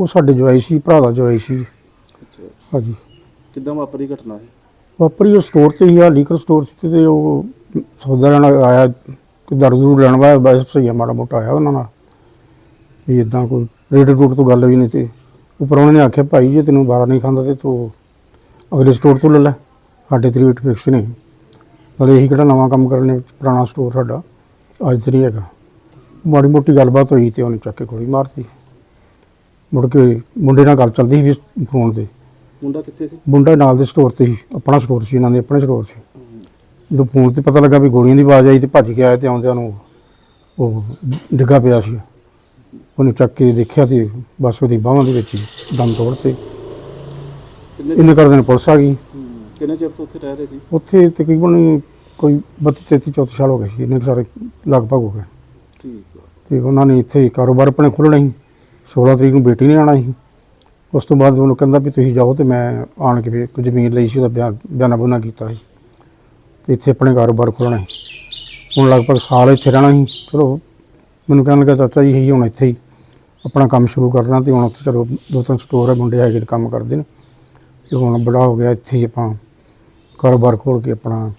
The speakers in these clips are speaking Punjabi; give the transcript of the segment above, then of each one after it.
ਉਹ ਸਾਡੇ ਜਵਾਈ ਸੀ ਭਰਾ ਦਾ ਜਵਾਈ ਸੀ। ਅੱਛਾ। ਹਾਂਜੀ। ਕਿੱਦਾਂ ਵਾਪਰੀ ਘਟਨਾ ਹੈ ਵਾਪਰੀ ਉਹ ਸਟੋਰ ਤੇ ਹੀ ਆ ਲੀਕਰ ਸਟੋਰ ਸੀ ਤੇ ਉਹ ਸੌਦਾ ਲੈਣ ਆਇਆ ਕਿ ਦਰਦੂ ਲੈਣ ਵਾਇਆ ਬਸ ਸਹੀ ਮਾੜਾ ਮੋਟਾ ਆਇਆ ਉਹਨਾਂ ਨਾਲ। ਵੀ ਇਦਾਂ ਕੋਈ ਰੇਟ ਰੂਟ ਤੋਂ ਗੱਲ ਵੀ ਨਹੀਂ ਤੇ ਉੱਪਰ ਉਹਨਾਂ ਨੇ ਆਖਿਆ ਭਾਈ ਜੇ ਤੈਨੂੰ ਬਾਰਾ ਨਹੀਂ ਖਾਂਦਾ ਤੇ ਤੂੰ ਅਗਲੇ ਸਟੋਰ ਤੋਂ ਲੈ ਲੈ। ਸਾਡੇ ਤੇ ਰੇਟ ਫਿਕਸ ਨਹੀਂ। ਨਾਲੇ ਇਹੀ ਕਿਹੜਾ ਨਵਾਂ ਕੰਮ ਕਰਨੇ ਪੁਰਾਣਾ ਸਟੋਰ ਸਾਡਾ। ਅੱਜ ਤੇ ਨਹੀਂ ਹੈਗਾ। ਮਾੜੀ ਮੋਟੀ ਗੱਲਬਾਤ ਹੋਈ ਤੇ ਉਹਨੇ ਚੱਕ ਕੇ ਗੋਲੀ ਮਾਰਤੀ। ਮੁੜ ਕੇ ਮੁੰਡੇ ਨਾਲ ਗੱਲ ਚੱਲਦੀ ਸੀ ਫੋਨ ਤੇ। ਮੁੰਡਾ ਕਿੱਥੇ ਸੀ? ਮੁੰਡਾ ਨਾਲ ਦੇ ਸਟੋਰ ਤੇ ਸੀ ਆਪਣਾ ਸਟੋਰ ਸੀ ਇਹਨਾਂ ਦੇ ਆਪਣੇ ਸਟੋਰ ਸੀ। ਜਦੋਂ ਫੋਨ ਤੇ ਪਤਾ ਲੱਗਾ ਵੀ ਗੋਲੀਆਂ ਦੀ ਆਵਾਜ਼ ਆਈ ਤੇ ਭੱਜ ਕੇ ਆਇਆ ਤੇ ਆਉਂਦਿਆਂ ਨੂੰ ਉਹ ਡਿੱਗਾ ਪਿਆ ਸੀ। ਉਹਨੇ ਚੱਕ ਕੇ ਦੇਖਿਆ ਤੇ ਬਸ ਉਹਦੀ ਬਾਹਾਂ ਦੇ ਵਿੱਚ ਹੀ ਦਮ ਤੋੜ ਤੇ। ਕਿੰਨੇ ਇੰਨੇ ਕਰਦੇ ਨੇ ਪੁਲਿਸ ਆ ਗਈ। ਕਿੰਨੇ ਚਿਰ ਤੋਂ ਉੱਥੇ ਰਹਿ ਰਹੇ ਸੀ? ਉੱਥੇ ਤਕਰੀਬਨ ਕੋਈ 32 33 34 ਸਾਲ ਹੋ ਗਏ ਸੀ ਇੰਨੇ ਕੁ ਸਾਰੇ ਲਗਭਗ ਹੋ ਗਏ। ਠੀਕ ਆ। ਤੇ ਉਹਨਾਂ ਨੇ ਇੱਥੇ ਕਾਰੋਬਾਰ ਆਪਣੇ ਖੋਲ੍ਹਣਾ ਸੀ। 16 ਤਰੀਕ ਨੂੰ ਬੇਟੀ ਨੇ ਆਣਾ ਸੀ। ਉਸ ਤੋਂ ਬਾਅਦ ਉਹਨੂੰ ਕਹਿੰਦਾ ਵੀ ਤੁਸੀਂ ਜਾਓ ਤੇ ਮੈਂ ਆਣ ਕੇ ਵੀ ਕੁਝ ਜ਼ਮੀਨ ਲਈ ਸੀ, ਉਹਦਾ ਬਿਆਨ ਬਿਆਨਾ ਬੁਨਾ ਕੀਤਾ ਸੀ। ਤੇ ਇੱਥੇ ਆਪਣੇ ਕਾਰੋਬਾਰ ਖੋਲ੍ਹਣਾ ਸੀ। ਹੁਣ ਲਗਭਗ ਸਾਲ ਇੱਥੇ ਰਹਿਣਾ ਸੀ। ਚਲੋ, ਮੈਨੂੰ ਕਹਿਣ ਲੱਗਾ, ਚਾਚਾ ਜੀ ਹੀ ਹੁਣ ਇੱਥੇ ਹੀ ਆਪਣਾ ਕੰਮ ਸ਼ੁਰੂ ਕਰਨਾ ਤੇ ਹੁਣ ਉੱਥੇ ਚਲੋ, ਦੋ ਤਿੰਨ ਸਟੋਰ ਹੈ ਮੁੰਡੇ ਹੈਗੇ ਕੰਮ ਕਰਦੇ ਨੇ। ਤੇ ਹੁਣ ਬੜਾ ਹੋ ਗਿਆ ਇੱਥੇ ਹੀ ਆਪਾਂ ਕਾਰੋਬਾਰ ਖੋਲ੍ਹ ਕੇ ਆਪਣਾ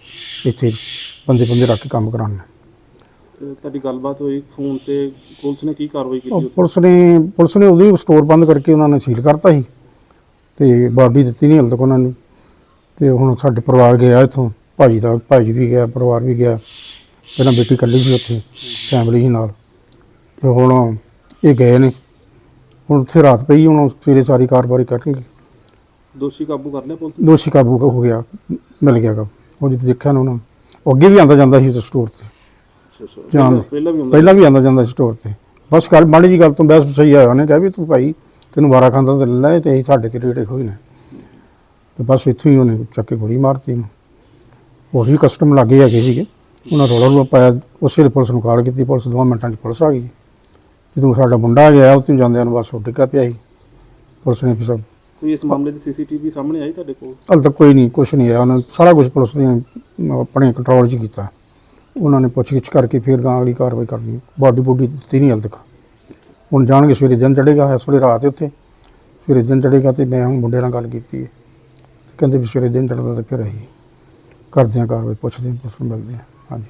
ਇੱਥੇ ਬੰਦੇ ਬੰਦੇ ਰੱਖ ਕੇ ਕੰਮ ਕਰਾਉਣਾ। ਤੇ ਤੁਹਾਡੀ ਗੱਲਬਾਤ ਹੋਈ ਫੋਨ ਤੇ ਪੁਲਿਸ ਨੇ ਕੀ ਕਾਰਵਾਈ ਕੀਤੀ ਉਹ ਉੱਥੇ? ਪੁਲਿਸ ਨੇ ਪੁਲਿਸ ਨੇ ਉਹਦੀ ਸਟੋਰ ਬੰਦ ਕਰਕੇ ਉਹਨਾਂ ਨੇ ਸੀਲ ਕਰਤਾ ਸੀ ਤੇ ਬਾਡੀ ਦਿੱਤੀ ਨਹੀਂ ਹਲ ਤੱਕ ਉਹਨਾਂ ਨੂੰ। ਤੇ ਹੁਣ ਸਾਡੇ ਪਰਿਵਾਰ ਗਿਆ ਇੱਥੋਂ ਭਾਜੀ ਦਾ ਭਾਜੀ ਵੀ ਗਿਆ ਪਰਿਵਾਰ ਵੀ ਗਿਆ। ਪਹਿਲਾਂ ਬੇਟੀ ਇਕੱਲੀ ਸੀ ਉੱਥੇ ਫੈਮਿਲੀ ਸੀ ਨਾਲ। ਤੇ ਹੁਣ ਇਹ ਗਏ ਨੇ। ਹੁਣ ਉੱਥੇ ਰਾਤ ਪਈ ਹੁਣ ਸਵੇਰੇ ਸਾਰੀ ਕਾਰਵਾਈ ਕਰਨਗੇ। ਦੋਸ਼ੀ ਕਾਬੂ ਕਰ ਲਿਆ ਪੁਲਿਸ ਨੇ? ਦੋਸ਼ੀ ਕਾਬੂ ਹੋ ਗਿਆ ਮਿਲ ਗਿਆ ਗਾ ਉਹ ਜਿੱਥੇ ਦੇਖਿਆ ਨਾ ਉਹਨਾਂ ਨੂੰ। ਉਹ ਅੱਗੇ ਵੀ ਆਂਦਾ ਜਾਂਦਾ ਸੀ ਉਸ ਸਟੋਰ ਤੇ। ਅੱਛਾ ਅੱਛਾ ਜਾਣ ਪਹਿਲਾਂ- ਵੀ ਹੁੰਦਾ ਪਹਿਲਾਂ ਵੀ ਆਂਦਾ ਜਾਂਦਾ ਸਟੋਰ ਤੇ। ਬਸ ਗੱਲ ਮਾੜੀ ਜੀ ਗੱਲ ਤੋਂ ਬਹਿਸ ਸਹੀ ਆਇਆ ਉਹਨੇ ਕਿਹਾ ਵੀ ਤੂੰ ਭਾਈ ਤੈਨੂੰ ਵਾਰਾ ਖਾਂਦਾ ਤੇ ਲੈ ਤੇ ਅਸੀਂ ਸਾਡੇ ਤੇ ਰੇਟ ਹੋਈ ਨੇ। ਤੇ ਬਸ ਇੱਥੋਂ ਹੀ ਉਹਨੇ ਚੱਕ ਕੇ ਗੋਲੀ ਮਾਰਤੀ ਉਹਨੂੰ। ਹੋਰ ਵੀ ਕਸਟਮ ਲੱਗੇ ਹੈਗੇ ਸੀਗੇ। ਉਹਨਾਂ ਰੋਲਾ ਰੋਲਾ ਪਾਇਆ ਉਸੇ ਪੁਲਿਸ ਨੂੰ ਕਾਲ ਕੀਤੀ ਪੁਲਿਸ ਦੋ ਮਿੰਟਾਂ 'ਚ ਪੁਲਿਸ ਆ ਗਈ। ਜਦੋਂ ਸਾਡਾ ਮੁੰਡਾ ਗਿਆ ਉੱਥੇ ਜਾਂਦਿਆਂ ਨੂੰ ਬਸ ਉਹ ਡਿੱਗਾ ਪਿਆ ਸੀ। ਪੁਲਿਸ ਨੇ ਫਿਰ ਕੋਈ ਇਸ ਮਾਮਲੇ ਦੀ ਸੀਸੀਟੀਵੀ ਸਾਹਮਣੇ ਆਈ ਤੁਹਾਡੇ ਕੋਲ? ਹਾਲੇ ਤੱਕ ਕੋਈ ਨਹੀਂ ਕੁਛ ਨਹੀਂ ਆਇਆ। ਉਹਨਾਂ ਨੇ ਸਾਰਾ ਕੁਝ ਪੁਲਿਸ ਨੇ ਆਪਣੇ ਕੰਟਰੋਲ 'ਚ ਕੀਤਾ। ਉਹਨਾਂ ਨੇ ਪੁੱਛਗਿੱਛ ਕਰਕੇ ਫਿਰ ਗਾਂ ਅਗਲੀ ਕਾਰਵਾਈ ਕਰਨੀ। ਬਾਡੀ ਬੋਡੀ ਦਿੱਤੀ ਨਹੀਂ ਹਾਲੇ ਤੱਕ। ਹੁਣ ਜਾਣਗੇ ਸਵੇਰੇ ਦਿਨ ਚੜੇਗਾ ਇਸ ਵੇਲੇ ਰਾਤ ਹੈ ਉੱਥੇ। ਸਵੇਰੇ ਦਿਨ ਚੜੇਗਾ ਤੇ ਮੈਂ ਹੁਣ ਮੁੰਡੇ ਨਾਲ ਗੱਲ ਕੀਤੀ ਹੈ। ਕਹਿੰਦੇ ਵੀ ਸਵੇਰੇ ਦਿਨ ਚੜਦਾ ਤਾਂ ਫਿਰ ਅਸੀਂ ਕਰਦੇ ਹਾਂ ਕਾਰਵਾਈ ਪੁੱਛਦੇ ਹਾਂ, ਪੁੱਛਣ ਮਿਲਦੇ ਹਾਂ। ਹਾਂਜੀ।